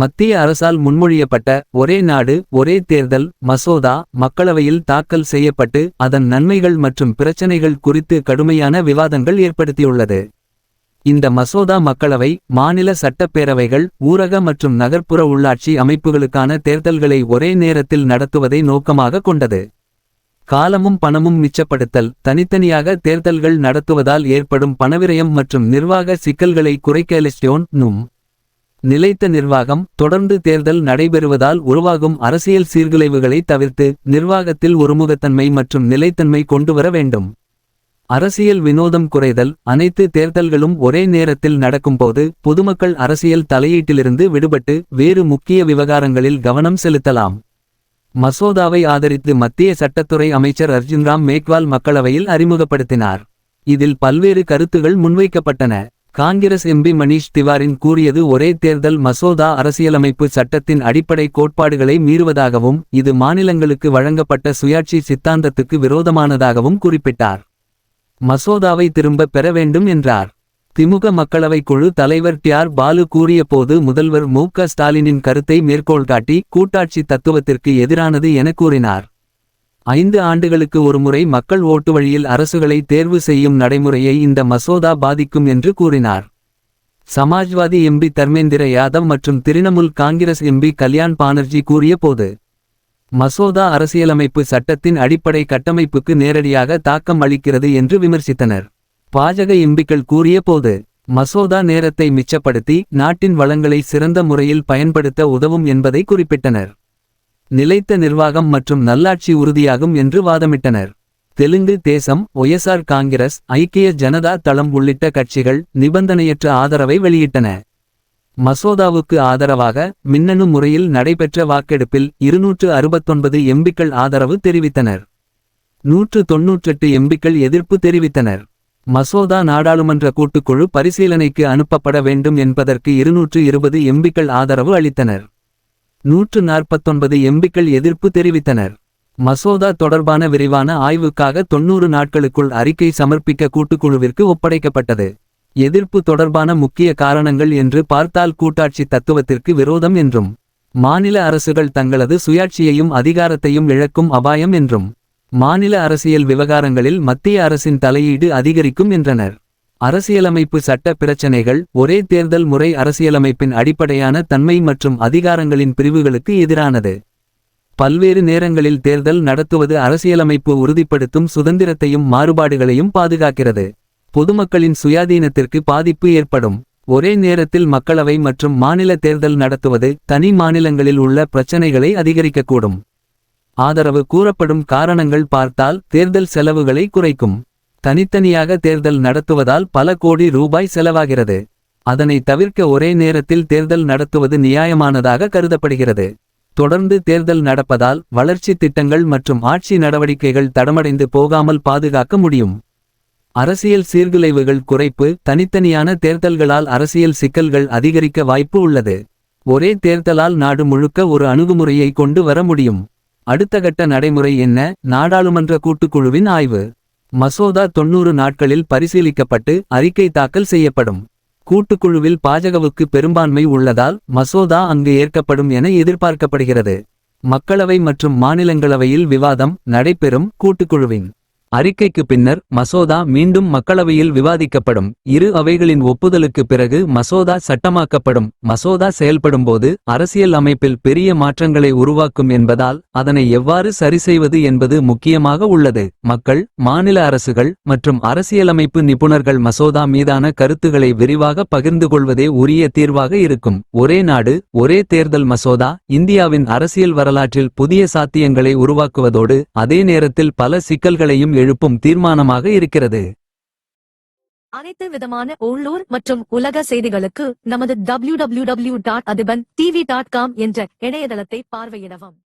மத்திய அரசால் முன்மொழியப்பட்ட ஒரே நாடு ஒரே தேர்தல் மசோதா மக்களவையில் தாக்கல் செய்யப்பட்டு அதன் நன்மைகள் மற்றும் பிரச்சனைகள் குறித்து கடுமையான விவாதங்கள் ஏற்படுத்தியுள்ளது. இந்த மசோதா மக்களவை மாநில சட்டப்பேரவைகள் ஊரக மற்றும் நகர்ப்புற உள்ளாட்சி அமைப்புகளுக்கான தேர்தல்களை ஒரே நேரத்தில் நடத்துவதை நோக்கமாக கொண்டது. காலமும் பணமும் மிச்சப்படுத்தல் தனித்தனியாக தேர்தல்கள் நடத்துவதால் ஏற்படும் பணவிரயம் மற்றும் நிர்வாக சிக்கல்களை குறைக்க நும். நிலைத்த நிர்வாகம் தொடர்ந்து தேர்தல் நடைபெறுவதால் உருவாகும் அரசியல் சீர்குலைவுகளை தவிர்த்து நிர்வாகத்தில் ஒருமுகத்தன்மை மற்றும் நிலைத்தன்மை கொண்டுவர வேண்டும். அரசியல் வினோதம் குறைதல் அனைத்து தேர்தல்களும் ஒரே நேரத்தில் நடக்கும்போது பொதுமக்கள் அரசியல் தலையீட்டிலிருந்து விடுபட்டு வேறு முக்கிய விவகாரங்களில் கவனம் செலுத்தலாம். மசோதாவை ஆதரித்து மத்திய சட்டத்துறை அமைச்சர் அர்ஜுன்ராம் மேக்வால் மக்களவையில் அறிமுகப்படுத்தினார். இதில் பல்வேறு கருத்துகள் முன்வைக்கப்பட்டன. காங்கிரஸ் எம்பி மணீஷ் திவாரின் கூறியது ஒரே தேர்தல் மசோதா அரசியலமைப்பு சட்டத்தின் அடிப்படை கோட்பாடுகளை மீறுவதாகவும் இது மாநிலங்களுக்கு வழங்கப்பட்ட சுயாட்சி சித்தாந்தத்துக்கு விரோதமானதாகவும் குறிப்பிட்டார். மசோதாவை திரும்ப பெற வேண்டும் என்றார். திமுக மக்களவை குழு தலைவர் டிஆர் பாலு கூறியபோது முதல்வர் மு க ஸ்டாலினின் கருத்தை மேற்கோள் காட்டி கூட்டாட்சி தத்துவத்திற்கு எதிரானது என கூறினார். ஐந்து ஆண்டுகளுக்கு ஒருமுறை மக்கள் ஓட்டு வழியில் அரசுகளை தேர்வு செய்யும் நடைமுறையை இந்த மசோதா பாதிக்கும் என்று கூறினார். சமாஜ்வாதி எம்பி தர்மேந்திர யாதவ் மற்றும் திரிணமுல் காங்கிரஸ் எம்பி கல்யாண் பானர்ஜி கூறியபோது மசோதா அரசியலமைப்பு சட்டத்தின் அடிப்படை கட்டமைப்புக்கு நேரடியாக தாக்கம் அளிக்கிறது என்று விமர்சித்தனர். பாஜக எம்பிக்கள் கூறியபோது மசோதா நேரத்தை மிச்சப்படுத்தி நாட்டின் வளங்களை சிறந்த முறையில் பயன்படுத்த உதவும் என்பதை குறிப்பிட்டனர். நிலைத்த நிர்வாகம் மற்றும் நல்லாட்சி உறுதியாகும் என்று வாதமிட்டனர். தெலுங்கு தேசம் ஒய்எஸ்ஆர் காங்கிரஸ் ஐக்கிய ஜனதா தளம் உள்ளிட்ட கட்சிகள் நிபந்தனையற்ற ஆதரவை வெளியிட்டன. மசோதாவுக்கு ஆதரவாக மின்னணு முறையில் நடைபெற்ற வாக்கெடுப்பில் இருநூற்று அறுபத்தொன்பது எம்பிக்கள் ஆதரவு தெரிவித்தனர். நூற்று தொன்னூற்றெட்டு எம்பிக்கள் எதிர்ப்பு தெரிவித்தனர். மசோதா நாடாளுமன்ற கூட்டுக்குழு பரிசீலனைக்கு அனுப்பப்பட வேண்டும் என்பதற்கு இருநூற்று இருபது எம்பிக்கள் ஆதரவு அளித்தனர். நூற்று நாற்பத்தொன்பது எம்பிக்கள் எதிர்ப்பு தெரிவித்தனர். மசோதா தொடர்பான விரிவான ஆய்வுக்காக தொன்னூறு நாட்களுக்குள் அறிக்கை சமர்ப்பிக்க கூட்டுக்குழுவிற்கு ஒப்படைக்கப்பட்டது. எதிர்ப்பு தொடர்பான முக்கிய காரணங்கள் என்று பார்த்தால் கூட்டாட்சி தத்துவத்திற்கு விரோதம் என்றும் மாநில அரசுகள் தங்களது சுயாட்சியையும் அதிகாரத்தையும் இழக்கும் அபாயம் என்றும் மாநில அரசியல் விவகாரங்களில் மத்திய அரசின் தலையீடு அதிகரிக்கும் என்றனர். அரசியலமைப்பு சட்ட பிரச்சனைகள் ஒரே தேர்தல் முறை அரசியலமைப்பின் அடிப்படையான தன்மை மற்றும் அதிகாரங்களின் பிரிவுகளுக்கு எதிரானது. பல்வேறு நேரங்களில் தேர்தல் நடத்துவது அரசியலமைப்பு உறுதிப்படுத்தும் சுதந்திரத்தையும் மாறுபாடுகளையும் பாதுகாக்கிறது. பொதுமக்களின் சுயாதீனத்திற்கு பாதிப்பு ஏற்படும். ஒரே நேரத்தில் மக்களவை மற்றும் மாநில தேர்தல் நடத்துவது தனி மாநிலங்களில் உள்ள பிரச்சனைகளை அதிகரிக்கக்கூடும். ஆதரவு கூறப்படும் காரணங்கள் பார்த்தால் தேர்தல் செலவுகளை குறைக்கும். தனித்தனியாக தேர்தல் நடத்துவதால் பல கோடி ரூபாய் செலவாகிறது. அதனை தவிர்க்க ஒரே நேரத்தில் தேர்தல் நடத்துவது நியாயமானதாக கருதப்படுகிறது. தொடர்ந்து தேர்தல் நடப்பதால் வளர்ச்சி திட்டங்கள் மற்றும் ஆட்சி நடவடிக்கைகள் தடமடைந்து போகாமல் பாதுகாக்க முடியும். அரசியல் சீர்குலைவுகள் குறைப்பு தனித்தனியான தேர்தல்களால் அரசியல் சிக்கல்கள் அதிகரிக்க வாய்ப்பு உள்ளது. ஒரே தேர்தலால் நாடு முழுக்க ஒரு அணுகுமுறையை கொண்டு வர முடியும். அடுத்த கட்ட நடைமுறை என்ன? நாடாளுமன்ற கூட்டுக்குழுவின் ஆய்வு. மசோதா தொன்னூறு நாட்களில் பரிசீலிக்கப்பட்டு அறிக்கை தாக்கல் செய்யப்படும். கூட்டுக்குழுவில் பாஜகவுக்கு பெரும்பான்மை உள்ளதால் மசோதா அங்கு ஏற்கப்படும் என எதிர்பார்க்கப்படுகிறது. மக்களவை மற்றும் மாநிலங்களவையில் விவாதம் நடைபெறும் கூட்டுக்குழுவின். அறிக்கைக்கு பின்னர் மசோதா மீண்டும் மக்களவையில் விவாதிக்கப்படும். இரு அவைகளின் ஒப்புதலுக்கு பிறகு மசோதா சட்டமாக்கப்படும். மசோதா செயல்படும்போது அரசியல் அமைப்பில் பெரிய மாற்றங்களை உருவாக்கும் என்பதால் அதனை எவ்வாறு சரிசெய்வது என்பது முக்கியமாக உள்ளது. மக்கள் மாநில அரசுகள் மற்றும் அரசியலமைப்பு நிபுணர்கள் மசோதா மீதான கருத்துக்களை விரிவாக பகிர்ந்து கொள்வதே உரிய தீர்வாக இருக்கும். ஒரே நாடு ஒரே தேர்தல் மசோதா இந்தியாவின் அரசியல் வரலாற்றில் புதிய சாத்தியங்களை உருவாக்குவதோடு அதே நேரத்தில் பல சிக்கல்களையும் எழுப்பும் தீர்மானமாக இருக்கிறது. அனைத்து விதமான உள்ளூர் மற்றும் உலக செய்திகளுக்கு நமது W W W dot Athiban TV dot com என்ற இணையதளத்தை பார்வையிடவும்.